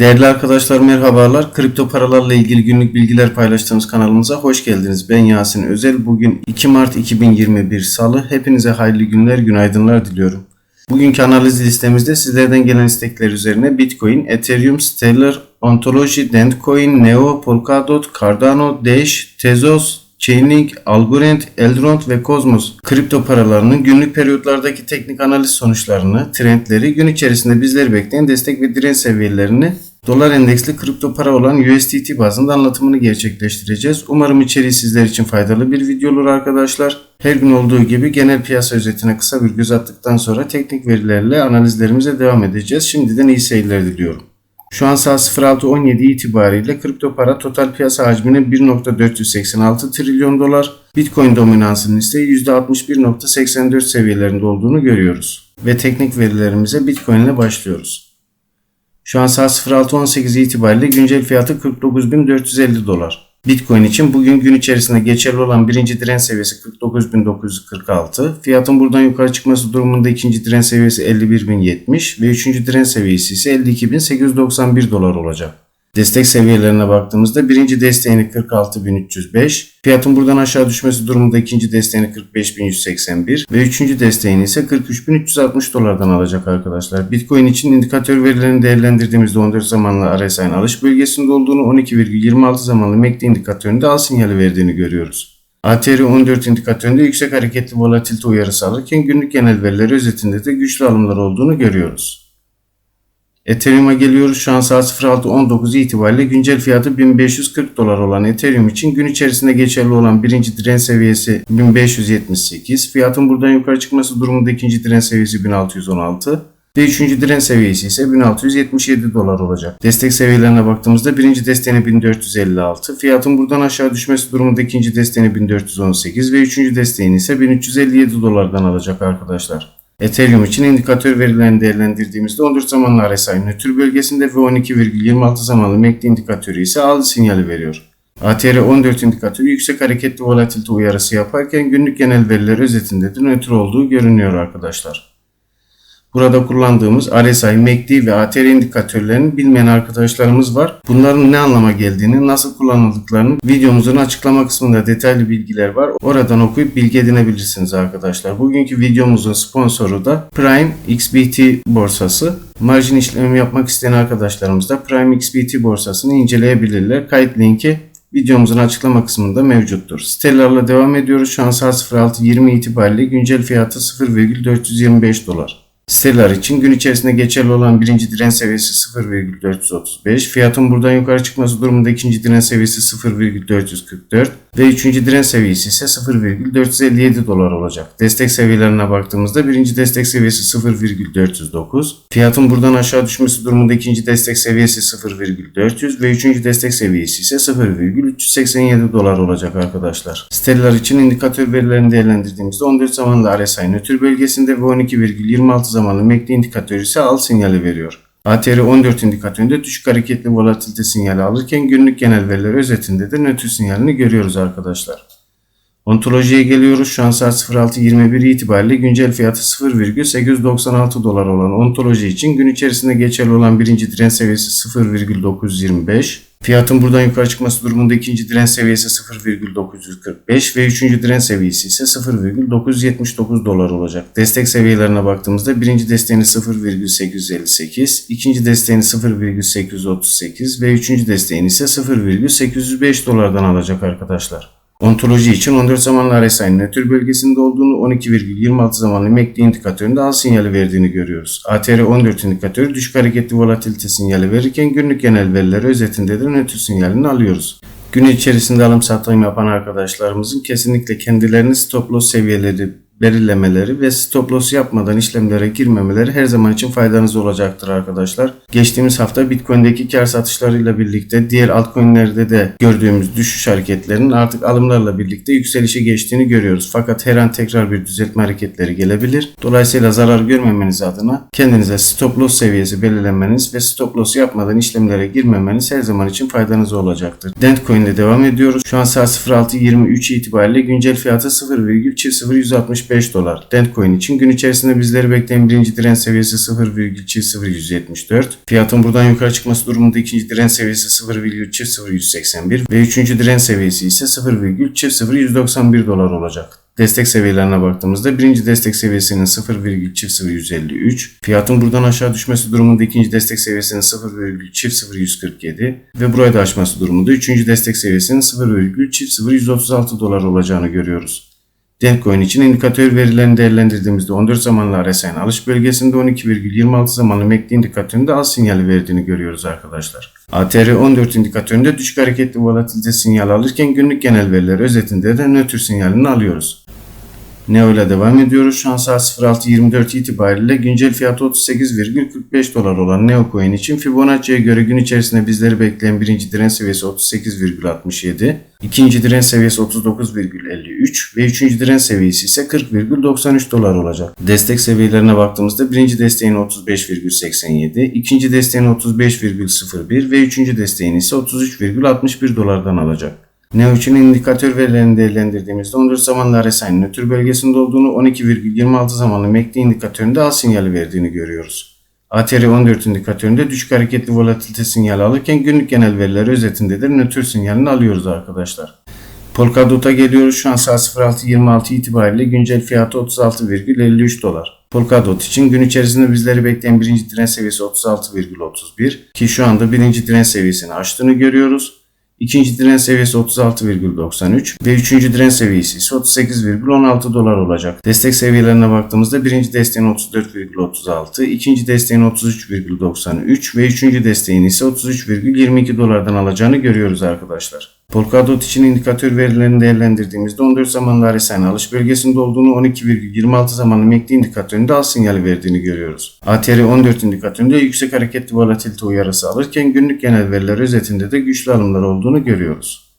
Değerli arkadaşlar merhabalar. Kripto paralarla ilgili günlük bilgiler paylaştığımız kanalımıza hoş geldiniz. Ben Yasin Özel. Bugün 2 Mart 2021 Salı. Hepinize hayırlı günler, günaydınlar diliyorum. Bugünkü analiz listemizde sizlerden gelen istekler üzerine Bitcoin, Ethereum, Stellar, Ontology, Dentcoin, Neo, Polkadot, Cardano, Dash, Tezos, Chainlink, Algorand, Eldrond ve Cosmos kripto paralarının günlük periyotlardaki teknik analiz sonuçlarını, trendleri, gün içerisinde bizleri bekleyen destek ve direnç seviyelerini dolar endeksli kripto para olan USDT bazında anlatımını gerçekleştireceğiz. Umarım içeriği sizler için faydalı bir video olur arkadaşlar. Her gün olduğu gibi genel piyasa özetine kısa bir göz attıktan sonra teknik verilerle analizlerimize devam edeceğiz. Şimdiden iyi seyirler diliyorum. Şu an saat 06.17 itibariyle kripto para total piyasa hacminin 1.486 trilyon dolar, Bitcoin dominansının ise %61.84 seviyelerinde olduğunu görüyoruz. Ve teknik verilerimize Bitcoin ile başlıyoruz. Şu an saat 06.18 itibariyle güncel fiyatı 49.450 dolar. Bitcoin için bugün gün içerisinde geçerli olan birinci direnç seviyesi 49.946. Fiyatın buradan yukarı çıkması durumunda ikinci direnç seviyesi 51.070 ve üçüncü direnç seviyesi ise 52.891 dolar olacak. Destek seviyelerine baktığımızda birinci desteğini 46.305, fiyatın buradan aşağı düşmesi durumunda ikinci desteğini 45.181 ve üçüncü desteğini ise 43.360 dolardan alacak arkadaşlar. Bitcoin için indikatör verilerini değerlendirdiğimizde 14 zamanlı RSI'nin alış bölgesinde olduğunu 12,26 zamanlı MACD indikatöründe al sinyali verdiğini görüyoruz. ATR 14 indikatöründe yüksek hareketli volatilite uyarısı alırken günlük genel verileri özetinde de güçlü alımlar olduğunu görüyoruz. Ethereum'a geliyoruz. Şu an saat 06.19 itibariyle güncel fiyatı 1540 dolar olan Ethereum için gün içerisinde geçerli olan birinci direnç seviyesi 1578. Fiyatın buradan yukarı çıkması durumunda ikinci direnç seviyesi 1616. Ve üçüncü direnç seviyesi ise 1677 dolar olacak. Destek seviyelerine baktığımızda birinci desteğini 1456, fiyatın buradan aşağı düşmesi durumunda ikinci desteğini 1418 ve üçüncü desteğini ise 1357 dolardan alacak arkadaşlar. Ethereum için indikatör verilerini değerlendirdiğimizde 14 zamanlı RSI nötr bölgesinde ve 12,26 zamanlı MACD indikatörü ise al sinyali veriyor. ATR 14 indikatörü yüksek hareketli volatilite uyarısı yaparken günlük genel veriler özetinde de nötr olduğu görünüyor arkadaşlar. Burada kullandığımız RSI, MACD ve ATR indikatörlerini bilmeyen arkadaşlarımız var. Bunların ne anlama geldiğini, nasıl kullanıldıklarını videomuzun açıklama kısmında detaylı bilgiler var. Oradan okuyup bilgi edinebilirsiniz arkadaşlar. Bugünkü videomuzun sponsoru da Prime XBT borsası. Marjin işlemi yapmak isteyen arkadaşlarımız da Prime XBT borsasını inceleyebilirler. Kayıt linki videomuzun açıklama kısmında mevcuttur. Stellar'la devam ediyoruz. Şu an saat 06.20 itibariyle güncel fiyatı 0,425 dolar. Stellar için gün içerisinde geçerli olan birinci direnç seviyesi 0,435. Fiyatın buradan yukarı çıkması durumunda ikinci direnç seviyesi 0,444 ve üçüncü direnç seviyesi ise 0,457 dolar olacak. Destek seviyelerine baktığımızda birinci destek seviyesi 0,409. Fiyatın buradan aşağı düşmesi durumunda ikinci destek seviyesi 0,400 ve üçüncü destek seviyesi ise 0,387 dolar olacak arkadaşlar. Stellar için indikatör verilerini değerlendirdiğimizde 14 zamanlı RSI nötr bölgesinde ve 12,26 zamanlı MACD indikatörü ise al sinyali veriyor. ATR 14 indikatöründe düşük hareketli volatilite sinyali alırken günlük genel veriler özetinde de nötr sinyalini görüyoruz arkadaşlar. Ontolojiye geliyoruz. Şu an saat 06.21 itibariyle güncel fiyatı 0,896 dolar olan ontoloji için gün içerisinde geçerli olan birinci direnç seviyesi 0,925. Fiyatın buradan yukarı çıkması durumunda ikinci direnç seviyesi 0,945 ve üçüncü direnç seviyesi ise 0,979 dolar olacak. Destek seviyelerine baktığımızda birinci desteğini 0,858, ikinci desteğini 0,838 ve üçüncü desteğini ise 0,805 dolardan alacak arkadaşlar. Ontoloji için 14 zamanlı RSI'nin nötr bölgesinde olduğunu, 12,26 zamanlı MACD indikatöründe al sinyali verdiğini görüyoruz. ATR 14 indikatörü düşük hareketli volatilite sinyali verirken günlük genel verileri özetinde de nötr sinyalini alıyoruz. Gün içerisinde alım satım yapan arkadaşlarımızın kesinlikle kendilerini stop loss seviyeleri belirlemeleri ve stop loss yapmadan işlemlere girmemeleri her zaman için faydanız olacaktır arkadaşlar. Geçtiğimiz hafta Bitcoin'deki kar satışlarıyla birlikte diğer altcoin'lerde de gördüğümüz düşüş hareketlerinin artık alımlarla birlikte yükselişe geçtiğini görüyoruz. Fakat her an tekrar bir düzeltme hareketleri gelebilir. Dolayısıyla zarar görmemeniz adına kendinize stop loss seviyesi belirlemeniz ve stop loss yapmadan işlemlere girmemeniz her zaman için faydanız olacaktır. Dentcoin ile devam ediyoruz. Şu an saat 06.23 itibariyle güncel fiyatı 0,0165 0.75 dolar. Dentcoin için gün içerisinde bizleri bekleyen birinci direnç seviyesi 0.0174. Fiyatın buradan yukarı çıkması durumunda ikinci direnç seviyesi 0.0181 ve üçüncü direnç seviyesi ise 0.0191 dolar olacak. Destek seviyelerine baktığımızda birinci destek seviyesinin 0,0153, fiyatın buradan aşağı düşmesi durumunda ikinci destek seviyesinin 0,0147 ve burayı da aşması durumunda üçüncü destek seviyesinin 0,0136 dolar olacağını görüyoruz. Dentcoin için indikatör verilerini değerlendirdiğimizde 14 zamanlı RSI'nin alış bölgesinde 12,26 zamanlı MACD indikatöründe al sinyali verdiğini görüyoruz arkadaşlar. ATR 14 indikatöründe düşük hareketli volatilite sinyali alırken günlük genel veriler özetinde de nötr sinyalini alıyoruz. Neo ile devam ediyoruz. Şu an saat 06.24 itibariyle güncel fiyatı 38,45 dolar olan Neo Coin için Fibonacci'ye göre gün içerisinde bizleri bekleyen birinci direnç seviyesi 38,67, ikinci direnç seviyesi 39,53 ve üçüncü direnç seviyesi ise 40,93 dolar olacak. Destek seviyelerine baktığımızda birinci desteğin 35,87, ikinci desteğin 35,01 ve üçüncü desteğin ise 33,61 dolardan alacak. Neo için indikatör verilerini değerlendirdiğimizde 14 zamanlı RSI'nin nötr bölgesinde olduğunu 12,26 zamanlı MACD indikatöründe al sinyali verdiğini görüyoruz. ATR 14 indikatöründe düşük hareketli volatilite sinyali alırken günlük genel veriler özetinde de nötr sinyalini alıyoruz arkadaşlar. Polkadot'a geliyoruz. Şu an saat 06.26 itibariyle güncel fiyatı 36,53 dolar. Polkadot için gün içerisinde bizleri bekleyen birinci direnç seviyesi 36,31 ki şu anda birinci direnç seviyesini aştığını görüyoruz. İkinci direnç seviyesi 36,93 ve üçüncü direnç seviyesi ise 38,16 dolar olacak. Destek seviyelerine baktığımızda birinci desteğin 34,36, ikinci desteğin 33,93 ve üçüncü desteğin ise 33,22 dolardan alacağını görüyoruz arkadaşlar. Polkadot için indikatör verilerini değerlendirdiğimizde 14 zamanlı RSI'nin alış bölgesinde olduğunu 12,26 zamanlı MACD indikatöründe al sinyali verdiğini görüyoruz. ATR 14 indikatöründe yüksek hareketli volatilite uyarısı alırken günlük genel veriler özetinde de güçlü alımlar olduğunu görüyoruz.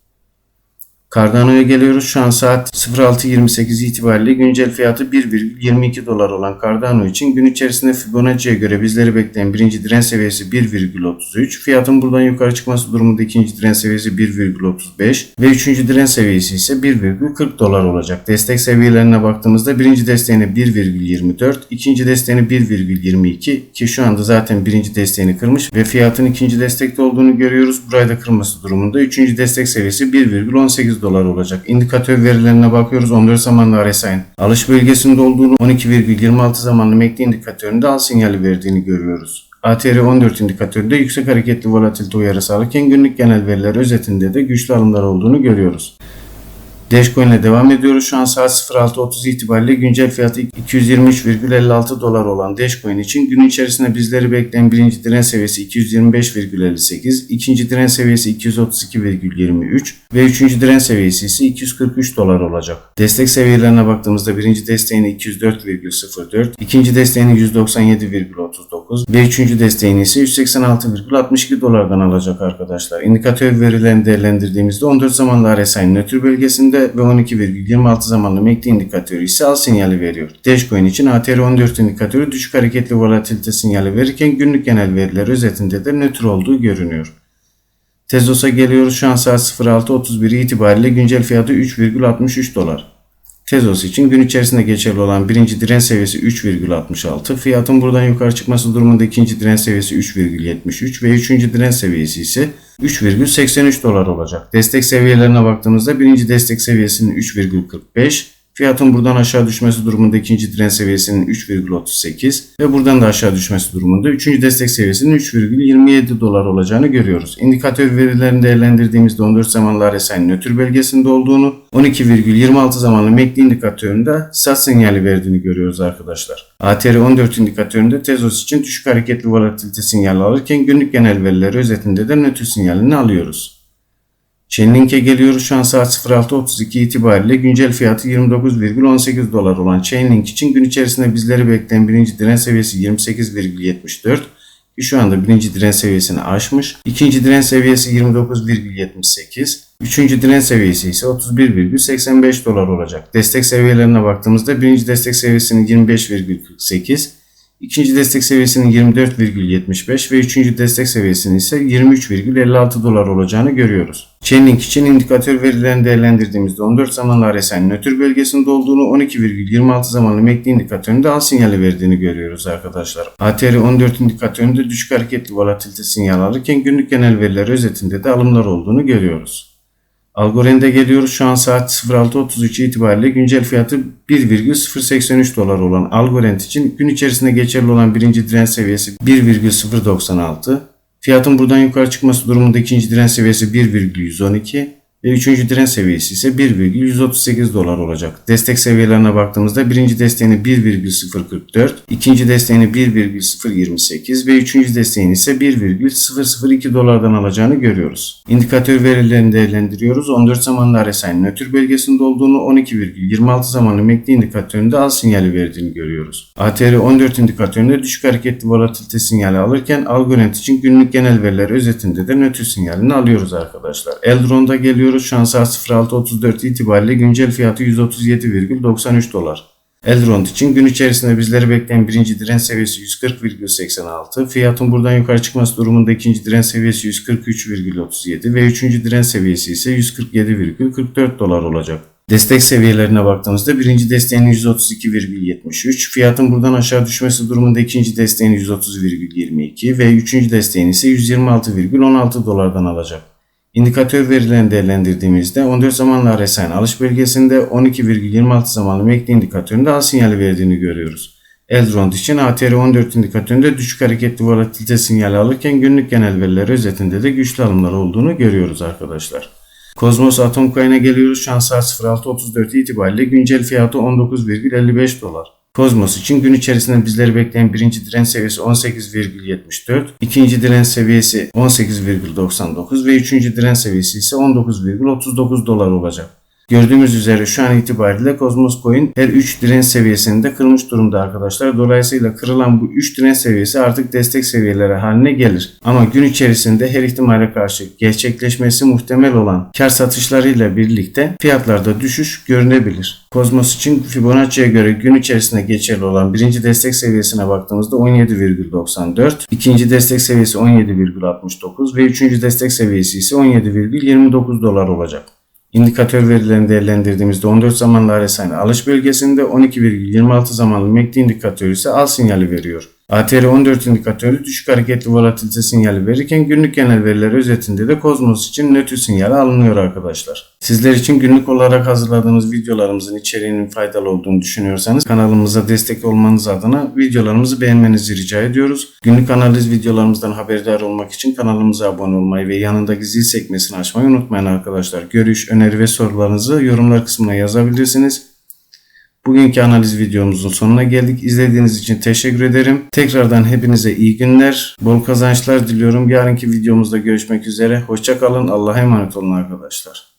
Cardano'ya geliyoruz. Şu an saat 06.28 itibariyle güncel fiyatı 1,22 dolar olan Cardano için gün içerisinde Fibonacci'ye göre bizleri bekleyen birinci direnç seviyesi 1,33. Fiyatın buradan yukarı çıkması durumunda ikinci direnç seviyesi 1,35 ve üçüncü direnç seviyesi ise 1,40 dolar olacak. Destek seviyelerine baktığımızda birinci desteğini 1,24, ikinci desteğini 1,22 ki şu anda zaten birinci desteğini kırmış ve fiyatın ikinci destekte olduğunu görüyoruz. Burayı da kırması durumunda üçüncü destek seviyesi 1,18 dolar olacak. İndikatör verilerine bakıyoruz. 14 zamanlı RSI'nin alış bölgesinde olduğunu 12,26 zamanlı MACD indikatöründe al sinyali verdiğini görüyoruz. ATR 14 indikatöründe yüksek hareketli volatilite uyarısı alırken günlük genel veriler özetinde de güçlü alımlar olduğunu görüyoruz. Dashcoin ile devam ediyoruz. Şu an saat 06.30 itibariyle güncel fiyatı 223,56 dolar olan Dashcoin için gün içerisinde bizleri bekleyen birinci direnç seviyesi 225,58, ikinci direnç seviyesi 232,23 ve üçüncü direnç seviyesi ise 243 dolar olacak. Destek seviyelerine baktığımızda birinci desteğini 204,04, ikinci desteğini 197,39 ve üçüncü desteğini ise 186,62 dolardan alacak arkadaşlar. İndikatör verilerini değerlendirdiğimizde 14 zamanlı RSI'nin nötr bölgesinde ve 12,26 zamanlı MACD indikatörü ise al sinyali veriyor. Dashcoin için ATR14 indikatörü düşük hareketli volatilite sinyali verirken günlük genel veriler özetinde de nötr olduğu görünüyor. Tezos'a geliyoruz. Şu an saat 06.31 itibariyle güncel fiyatı 3,63 dolar. Tezos için gün içerisinde geçerli olan birinci direnç seviyesi 3,66. Fiyatın buradan yukarı çıkması durumunda ikinci direnç seviyesi 3,73 ve üçüncü direnç seviyesi ise 3,83 dolar olacak. Destek seviyelerine baktığımızda birinci destek seviyesinin 3,45, fiyatın buradan aşağı düşmesi durumunda ikinci direnç seviyesinin 3,38 ve buradan da aşağı düşmesi durumunda üçüncü destek seviyesinin 3,27 dolar olacağını görüyoruz. İndikatör verilerini değerlendirdiğimizde 14 zamanlı RSI'nin nötr bölgesinde olduğunu, 12,26 zamanlı MACD indikatöründe sat sinyali verdiğini görüyoruz arkadaşlar. ATR 14 indikatöründe Tezos için düşük hareketli volatilite sinyali alırken günlük genel verileri özetinde de nötr sinyalini alıyoruz. Chainlink'e geliyoruz. Şu an saat 06.32 itibariyle güncel fiyatı 29,18 dolar olan Chainlink için gün içerisinde bizleri bekleyen birinci direnç seviyesi 28,74 ki şu anda birinci direnç seviyesini aşmış. İkinci direnç seviyesi 29,78. Üçüncü direnç seviyesi ise 31,85 dolar olacak. Destek seviyelerine baktığımızda birinci destek seviyesinin 25,48, İkinci destek seviyesinin 24,75 ve üçüncü destek seviyesinin ise 23,56 dolar olacağını görüyoruz. Chainlink için indikatör verilerini değerlendirdiğimizde 14 zamanlı RSI'nin nötr bölgesinde olduğunu 12,26 zamanlı MACD indikatöründe al sinyali verdiğini görüyoruz arkadaşlar. ATR 14 indikatöründe düşük hareketli volatilite sinyal alırken günlük genel veriler özetinde de alımlar olduğunu görüyoruz. Algorand'e geliyoruz. Şu an saat 06.33 itibariyle güncel fiyatı 1,083 dolar olan Algorand için gün içerisinde geçerli olan birinci direnç seviyesi 1,096. Fiyatın buradan yukarı çıkması durumunda ikinci direnç seviyesi 1,112 ve üçüncü direnç seviyesi ise 1,138 dolar olacak. Destek seviyelerine baktığımızda birinci desteğini 1,044, ikinci desteğini 1,028 ve üçüncü desteğini ise 1,002 dolardan alacağını görüyoruz. İndikatör verilerini değerlendiriyoruz. 14 zamanlı RSI'nin nötr bölgesinde olduğunu 12,26 zamanlı MACD indikatöründe al sinyali verdiğini görüyoruz. ATR 14 indikatöründe düşük hareketli volatilite sinyali alırken Algorand için günlük genel veriler özetinde de nötr sinyalini alıyoruz arkadaşlar. Eldron'da geliyoruz. Şu an saat 06.34 itibariyle güncel fiyatı 137,93 dolar. Eldron için gün içerisinde bizleri bekleyen birinci direnç seviyesi 140,86. Fiyatın buradan yukarı çıkması durumunda ikinci direnç seviyesi 143,37 ve üçüncü direnç seviyesi ise 147,44 dolar olacak. Destek seviyelerine baktığımızda birinci desteğin 132,73, fiyatın buradan aşağı düşmesi durumunda ikinci desteğin 130,22 ve üçüncü desteğin ise 126,16 dolardan alacak. İndikatör verilerini değerlendirdiğimizde 14 zamanlı RSI'nin alış bölgesinde 12,26 zamanlı MACD indikatöründe al sinyali verdiğini görüyoruz. Eldron için ATR 14 indikatöründe düşük hareketli volatilite sinyali alırken günlük genel veriler özetinde de güçlü alımlar olduğunu görüyoruz arkadaşlar. Kozmos Atom Coin'e geliyoruz. Şu saat 06.34 itibariyle güncel fiyatı 19,55 dolar. Kozmos için gün içerisinde bizleri bekleyen birinci direnç seviyesi 18,74, ikinci direnç seviyesi 18,99 ve üçüncü direnç seviyesi ise 19,39 dolar olacak. Gördüğümüz üzere şu an itibariyle Cosmos Coin her 3 direnç seviyesini de kırmış durumda arkadaşlar. Dolayısıyla kırılan bu 3 direnç seviyesi artık destek seviyeleri haline gelir. Ama gün içerisinde her ihtimale karşı gerçekleşmesi muhtemel olan kar satışlarıyla birlikte fiyatlarda düşüş görünebilir. Cosmos için Fibonacci'ye göre gün içerisinde geçerli olan birinci destek seviyesine baktığımızda 17,94, ikinci destek seviyesi 17,69 ve üçüncü destek seviyesi ise 17,29 dolar olacak. İndikatör verilerini değerlendirdiğimizde 14 zamanlı RSI'nin alış bölgesinde 12,26 zamanlı MACD indikatörü ise al sinyali veriyor. ATR 14 indikatörü düşük hareketli volatilite sinyali verirken günlük genel veriler özetinde de Kozmos için nötr sinyali alınıyor arkadaşlar. Sizler için günlük olarak hazırladığımız videolarımızın içeriğinin faydalı olduğunu düşünüyorsanız kanalımıza destek olmanız adına videolarımızı beğenmenizi rica ediyoruz. Günlük analiz videolarımızdan haberdar olmak için kanalımıza abone olmayı ve yanındaki zil sekmesini açmayı unutmayın arkadaşlar. Görüş, öneri ve sorularınızı yorumlar kısmına yazabilirsiniz. Bugünkü analiz videomuzun sonuna geldik. İzlediğiniz için teşekkür ederim. Tekrardan hepinize iyi günler, bol kazançlar diliyorum. Yarınki videomuzda görüşmek üzere. Hoşçakalın. Allah'a emanet olun arkadaşlar.